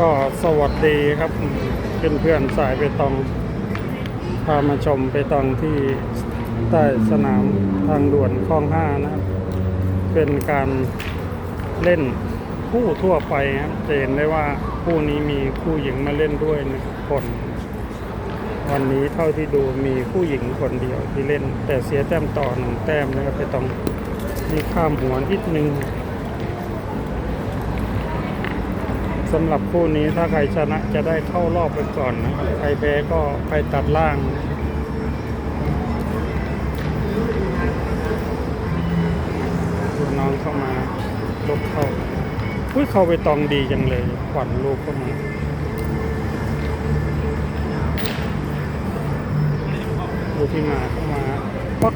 ก็สวัสดีครับเพื่อนเพื่อนๆสายไปตอง พามาชมไปตองที่ใต้สนามทางด่วนคลองห้านะครับ เป็นการเล่นคู่ทั่วไปครับจะเห็นได้ว่าคู่นี้มีคู่หญิงมาเล่นด้วยหนึ่งคน วันนี้เท่าที่ดูมีผู้หญิงคนเดียวที่เล่น แต่เสียแต้มต่อหนึ่งแต้มนะครับไปตองมีข้ามหัวนิดนึง สำหรับคู่นี้ถ้าใครชนะจะได้เข้ารอบไปก่อนนะใครแพ้ก็ไปตัดล่างดูน้องเข้ามาลบเข้าอุ้ยเข้าไปตองดีจังเลยขวัญลูกเข้ามาดูที่มาเข้ามาปัก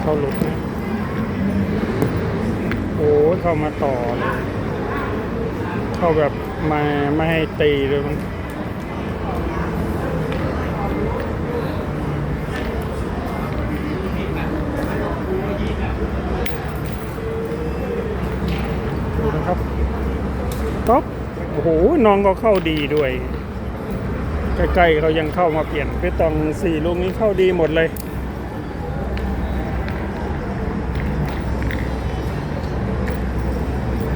เข้าลุดนะ เข้ามาต่อเลยเข้าแบบมาไม่ให้ตีเลยมั้งดูนะครับต๊อบโอ้โหน้องก็เข้าดีด้วย ใกล้ๆเขายังเข้ามาเปลี่ยนไปตองสี่ลูกนี้เข้าดีหมดเลย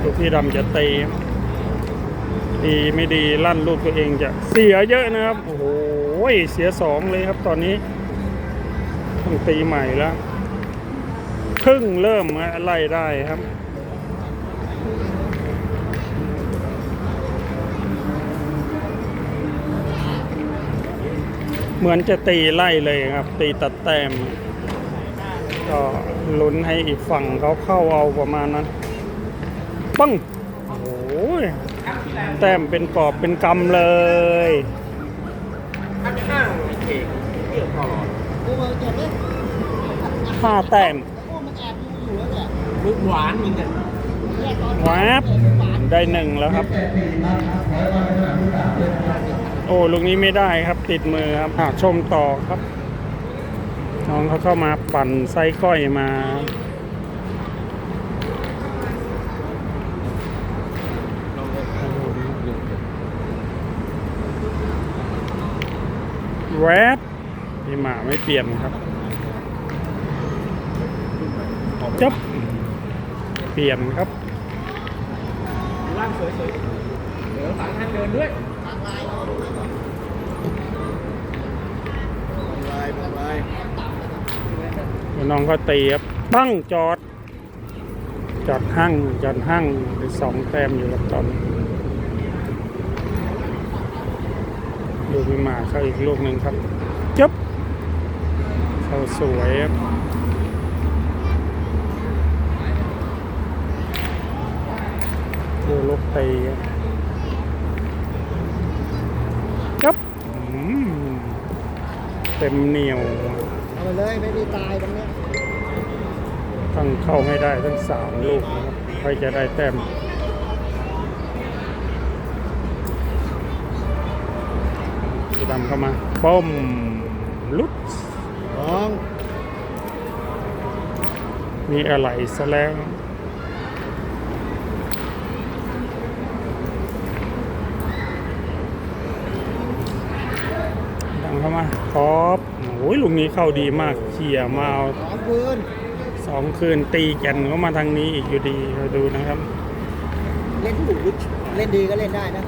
ลูก พี่ดำจะตีดีไม่ดีลั่นลูกตัวเองจะเสียเยอะนะครับ โอ้โหเสียสองเลยครับตอนนี้ต้องตีใหม่แล้วครึ่งเริ่มไล่ได้ครับเหมือนจะตีไล่เลยครับ ตีตัดแต้มก็ลุ้นให้อีกฝั่งเขาเข้าเอาประมาณนั้น ปังโอ้โหแต้มเป็นกอบเป็นกำเลยข้างๆเอกเกี่ยวตลอดกูมห้าแต้มกูมันแอบอยู่อยู่แล้วเนี่ยมึกหวานมึงเนี่ยแยกตอนแวบได้หนึ่งแล้วครับ โอ้ลูกนี้ไม่ได้ครับติดมือครับอะชมต่อครับ น้องเขาเข้ามาปั่นไส้ก้อยมา แวบพี่หมาไม่เปลี่ยนครับจับเปลี่ยนครับร่างสวยๆเดี๋ยวสามท่านเดินด้วยลายลายน้องก็ตีครับปั้งจอด จอดห้างจอดห้างไปสองแต้มอยู่กับตอนนี้ ดูพี่หมาเข้าอีกลูกหนึ่งครับจับเข้าสวยครับดูลูกตีครับจับอืมเต็มเหนียวเอาไปเลยไม่ได้ตายตรงเนี้ยต้องเข้าให้ได้ทั้งสามลูกนะครับใครจะได้แต้ม ดำเข้ามาป้อมลุดสองมีอะไรซะแล้วดังเข้ามาครอบโอ้ยลูกนี้เข้าดีมากเขี่ยมาเอาสองปืนสองคืนตีกันเข้ามาทางนี้อีกอยู่ดีเราดูนะครับ เล่นถูกเล่นดีก็เล่นได้นะ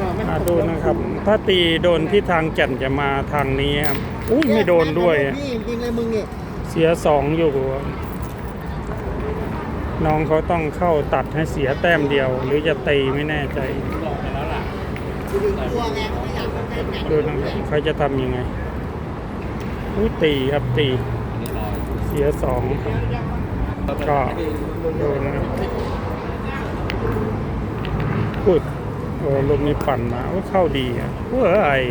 ม่อ่าดูนะครับ ถ้าตีโดนที่ทางแก่นจะมาทางนี้ครับอุ้ยไม่โดนด้วยอะพี่จริงๆเลยมึงนี่เสียสองอยู่ครับน้องเขาต้องเข้าตัดให้เสียแต้มเดียว หรือจะตีไม่แน่ใจบอกไปแล้วล่ะกูดึงตัวไงไม่อยากเล่นแข่งดูนะครับเขาจะทำยังไงอุ้ยตีครับตีนี่รอเสียสองครับก็ดูนะครับอุ้ย โอ้ลูกนี้ปั่นมาโอ้เข้าดีอะเว้ย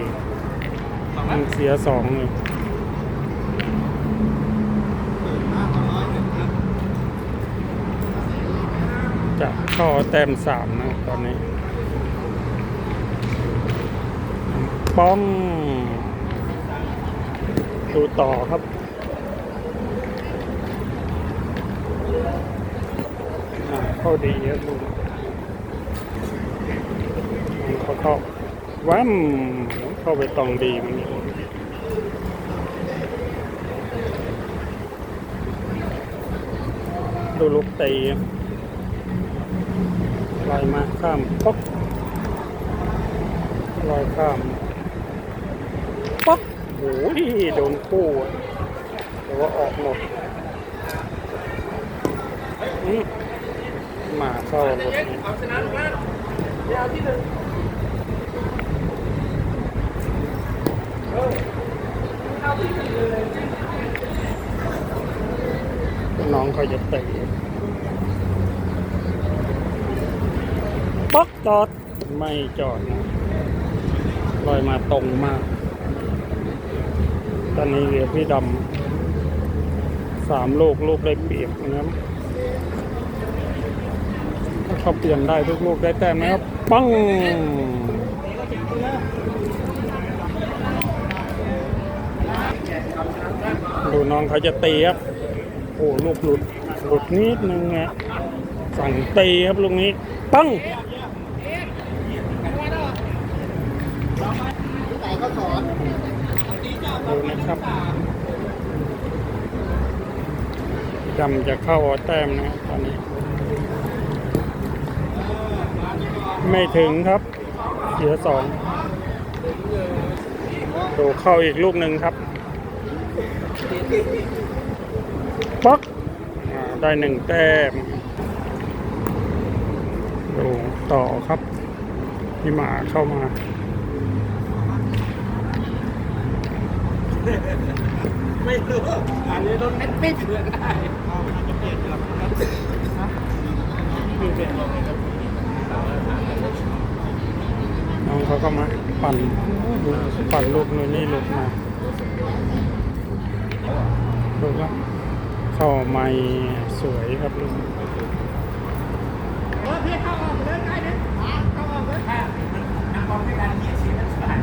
มันเสียสองเลยจะเข้าแต้มสามนะตอนนี้ ป้อง ดูต่อครับเข้าดีครับลูก เขาเข้าว้ามเข้าไปตองดีมันนี่ดูลูกตีลอยมาข้ามป๊อกลอยข้ามป๊อกโอ้ยโดนคู่แต่ว่าออกหมดมาเข้ารถนี่เอาชนะลูกล่างเดี๋ยวที่หนึ่งเออเข้าที่ห น้องเขาจะเตะป๊อกจอด ไม่จอดนะลอยมาตรงมาก ตอนนี้เหลือพี่ดำสามลูก ลูกได้เปรียบนะครับถ้าเขาเปลี่ยนได้ทุกลูกได้แต้มนะครับ ปัง ดูน้องเขาจะตีครับโอ้ลูกหลุดหลุดนิดนึงนะสั่งตีครับลูกนี้ปังดูนะครับดำจะเข้าแต้มนะตอนนี้ ไม่ถึงครับ เสียสองดูเข้าอีกลูกหนึ่งครับ ป๊อกได้หนึ่งแต้มดูต่อครับพี่หมาเข้ามาไม่รู้อาจจะโดนแมตติกเลือกได้มีเปลี่ยนลงเลยครับน้องเขาก็มาปั่นปั่นลูกนู่นนี่ลุดมา ดูครับเข้าไม่สวยครับลูกเออพี่เข้าออกเลยได้เนี่ยเข้าออกเลยนักบอลด้วยกันเนี่ยเสียกันสบาย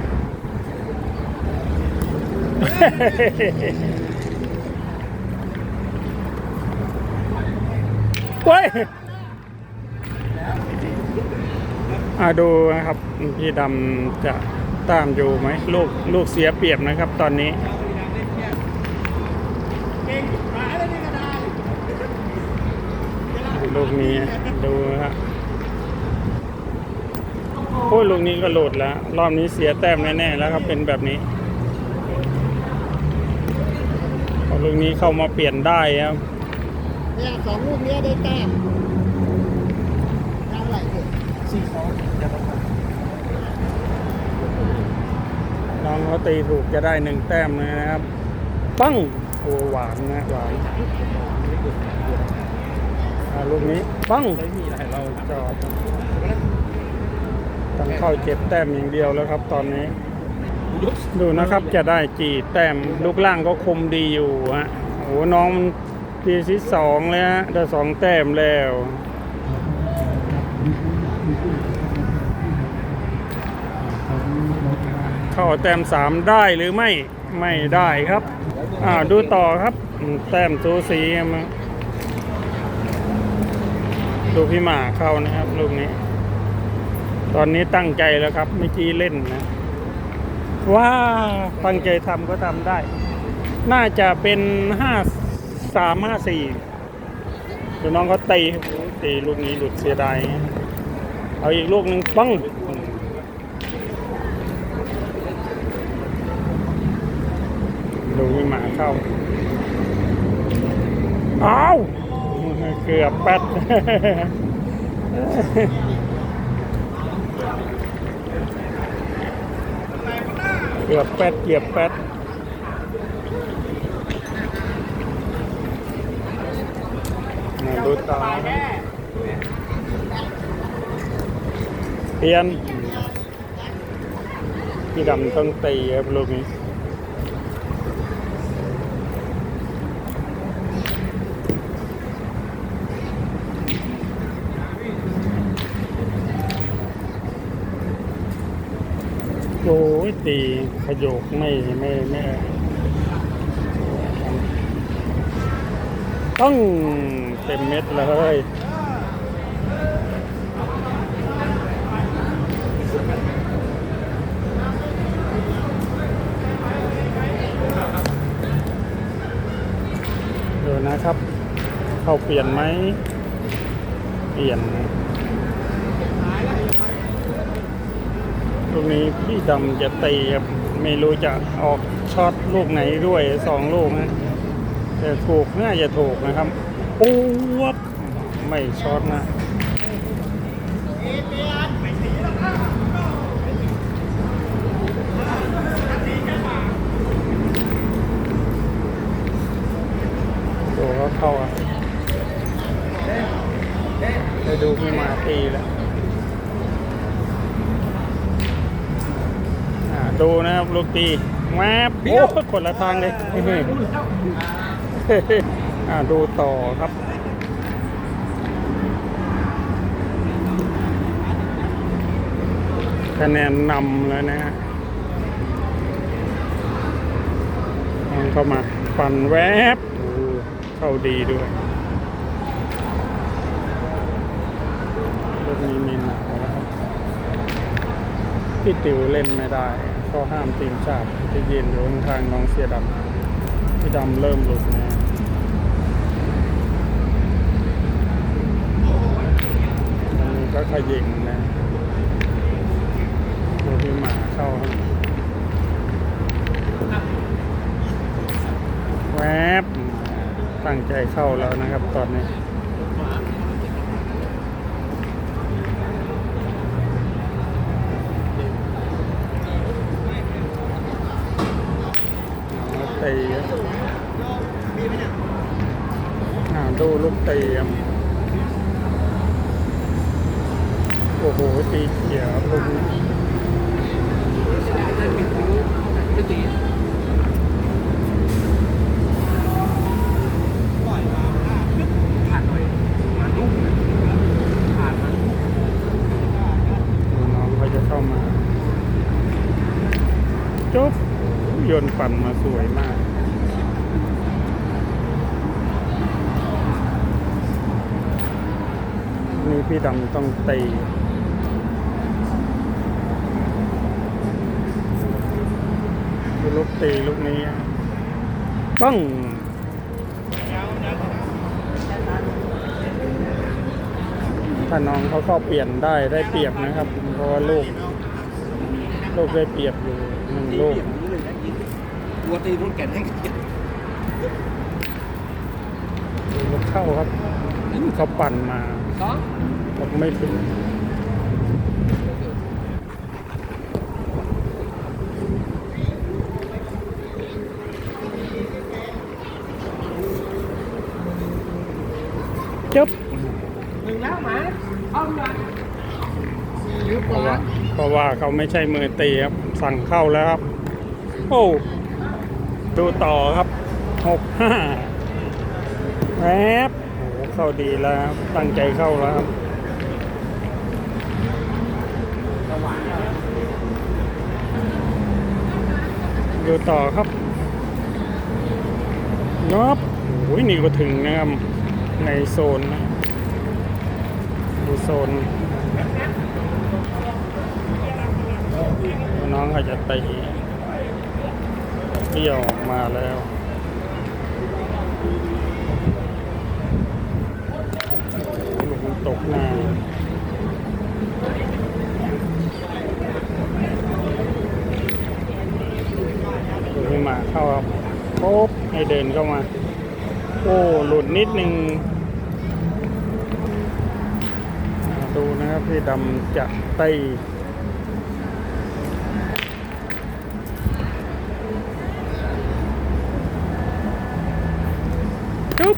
เว้ยอาดูนะครับพี่ดำจะตามอยู่ไหมลูกลูกเสียเปรียบนะครับตอนนี้ เก่งหายแล้วนี่ก็ได้ ลูกนี้ดูนะครับโอ้ยลูกนี้ก็หลุดแล้ว รอบนี้เสียแต้มแน่ๆแล้วครับเป็นแบบนี้พอลูกนี้เข้ามาเปลี่ยนได้ครับเนี่ยสองลูกเนี้ยได้แต้มเท่าไหร่เนี่ยสี่สองน้องเขาตีถูกจะได้หนึ่งแต้มเลยนะครับ ปั้งโอ้หวานนะหวาน อ่าลูกนี้ปั้งไม่มีอะไรเราจอดต้องเข้าเจ็บแต้มอย่างเดียวแล้วครับ ตอนนี้ยุบดูนะครับจะได้จีแต้มลูกล่างก็คุมดีอยู่ฮะโอ้น้องทีที่สองแล้วฮะได้สองแต้มแล้วเข้าแต้มสามได้หรือไม่ไม่ได้ครับอ่าดูต่อครับอืมแต้มสูสีมา ดูพี่หมาเข้านะครับลูกนี้ ตอนนี้ตั้งใจแล้วครับเมื่อกี้เล่นนะว่าตั้งใจทำก็ทำได้ น่าจะเป็นห้าสามห้าสี่ดูน้องเขาตีตีลูกนี้หลุดเสียดายเอาอีกลูกหนึ่งปังดูมีหมาเข้า อ้าว เกือบแปดเกือบแปดเกือบแป๊ดมาดูต่อเปลี่ยนพี่ดำต้องตีครับลูกนี้ โอ้ตีขยกไม่ไม่ไม่ต้องเต็มเม็ดเลยนะครับ เข้าเปลี่ยนไหม เปลี่ยน นะลูกนี้พี่ดำจะตีครับไม่รู้จะออกช็อตลูกไหนด้วยสองลูกนะแต่ถูกน่าจะถูกนะครับปูวบไม่ช็อตนะโอ้ก็เข้าอะไปดูพี่มาตีแล้วอ่า ดูนะครับลูกตีแวบโอ้คนละทางเลยอ่าดูต่อครับคะแนนนำแล้วนะฮะมันเข้ามาปั่นแวบโอ้เข้าดีด้วยเรื่องนี้มีหนาวแล้วครับพี่ติวเล่นไม่ได้เขาห้ามทีมชาติจะยืนอยู่ข้างน้องเสียดำพี่ดำเริ่มหลุดนะอันนี้ก็ขยิงนะดูพี่หมาเข้าครับแวบตั้งใจเข้าแล้วนะครับตอนนี้ ตีดูลูกตีโอ้โห ตีเขียวลูกนี้ ไม่ตีผ่านหน่อยมาลูกผ่านมา ดูน้องเขาจะเข้ามาจุ๊บโยนปั่นมาสวยมาก นี่พี่ดำต้องตีลูกตีลูกนี้ปังถ้าน้องเขาเข้าเปลี่ยนได้ได้เปรียบนะครับ เพราะว่าลูก ลูกได้เปรียบอยู่หนึ่งลูก ตัวตีรุ่นแก่นให้ลูกเข้าครับเขาปั่นมาสองผมไม่ถึงจุ๊บหนึ่งแล้วหมาเอาหนึ่งหรือเพเปราะว่าล่าเพราะว่าเขาไม่ใช่มือตีครับ สั่งเข้าแล้วครับ โอ้ ดูต่อครับหกห้าแวบโอ้โหเข้าดีแล้วตั้งใจเข้าแล้วครับดูต่อครับนบโอ้ยนี่ก็ถึงนะครับในโซนนะดูโซน น้องเขาจะตีเที่ยว มาแล้วลมันตกหน้าดูให้มาเข้าครับปุ๊บให้เดินเข้ามา โอ้ หลุดนิดนึงอ่าดูนะครับพี่ดำจะตี จุ๊บ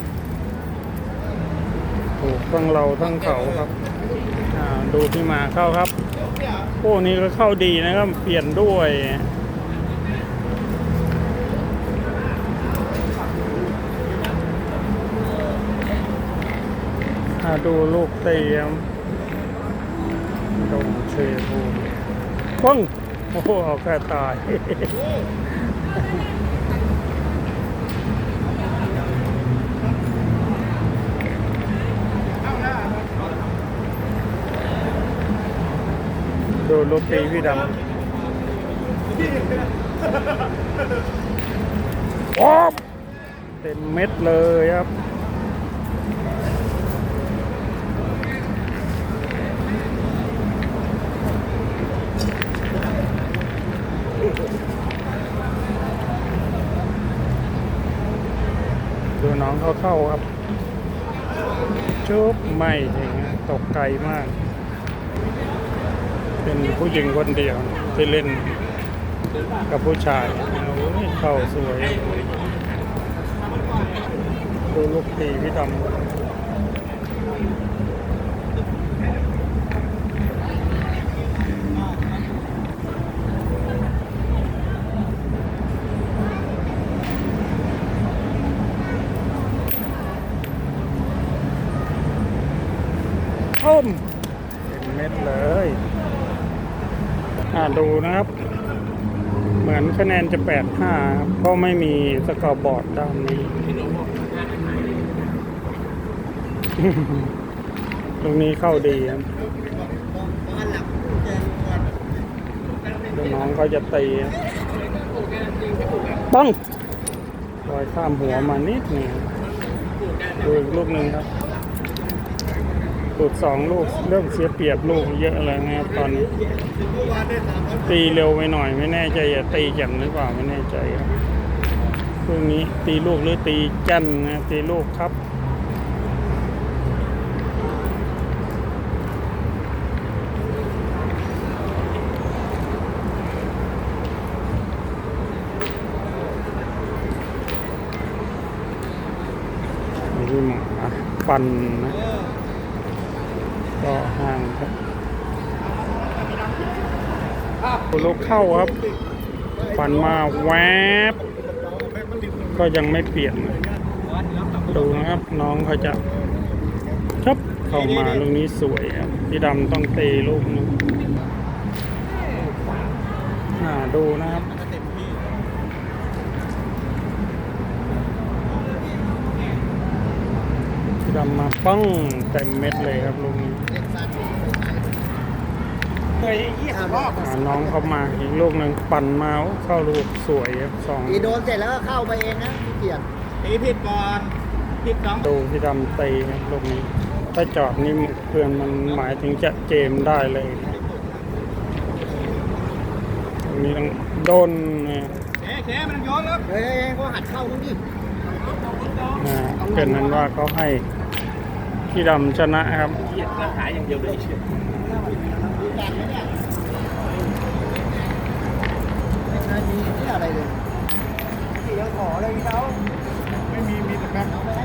ถูก ทั้งเราทั้งเขาครับดูที่มาเข้าครับโอ้นี่ก็เข้าดีนะครับ เปลี่ยนด้วยดูลูกเตียมดงเชฟูปึ้งโอ้โหเอาแค่ตาย ดูรูปตีพี่ดำโอ้เต็มเม็ดเลยครับดูน้องเขาเข้าครับชุบไม่ถึงตกไกลมาก เป็นผู้หญิงคนเดียวที่เล่นกับผู้ชายโอ้ยเข้าสวยดูลูกตีพี่ดำต้มเป็นเม็ดเลย ดูนะครับ เหมือนคะแนนจะ 8 5 เพราะไม่มีสกอร์บอร์ดด้านนี้ตรงนี้เข้าดีครับเดี๋ยวน้องเขาจะตีครับป้องลอยข้ามหัวมานิดหนึงดูอีกลูกหนึ่งครับ ตูดสองลูกเริ่มเสียเปรียบลูกเยอะเลยนะครับตอนนี้ ตีเร็วไปหน่อยไม่แน่ใจจะตีแจ่มหรือเปล่าไม่แน่ใจครับพวกนี้ตีลูกหรือตีจันนะตีลูกครับนี่หมาฟันนะ ก็ห่างครับ ลูกเข้าครับฟันมาแวบ ก็ยังไม่เปลี่ยนเลยดูนะครับน้องเขาจะชับเข้ามาลูกนี้สวยครับพี่ดำต้องเตีลูกนึงอ่าดูนะครับพี่ดำมาปั้งเต็มเม็ดเลยครับลูกนี้ เคยยี่สิบรอบอ่าน้องเข้ามาอีกลูกหนึ่งปั่นมาโอ้เข้าลูกสวยครับสองตีโดนเสร็จแล้วก็เข้าไปเองนะขี้เกียจตีผิดก่อนผิดสองดูพี่ดำตีครับลูกนี้ ถ้าจอดนี่เพื่อนมันหมายถึงจะเจมได้เลยครับตรงนี้ต้องโดนนะเอ๊ะเจ๊มันโยนแล้วเฮ้ยๆก็หัดเข้าตรงนี้นะเป็นนั้นว่าเขาให้พี่ดำชนะครับเหยียดราคาอย่างเดียวเลยเชื่อ ดูกันไหมเนี่ยไมีที่อะไรเลยที่ยังขอเลยเขาไม่มีมีแต่แบงค์เอาไปให้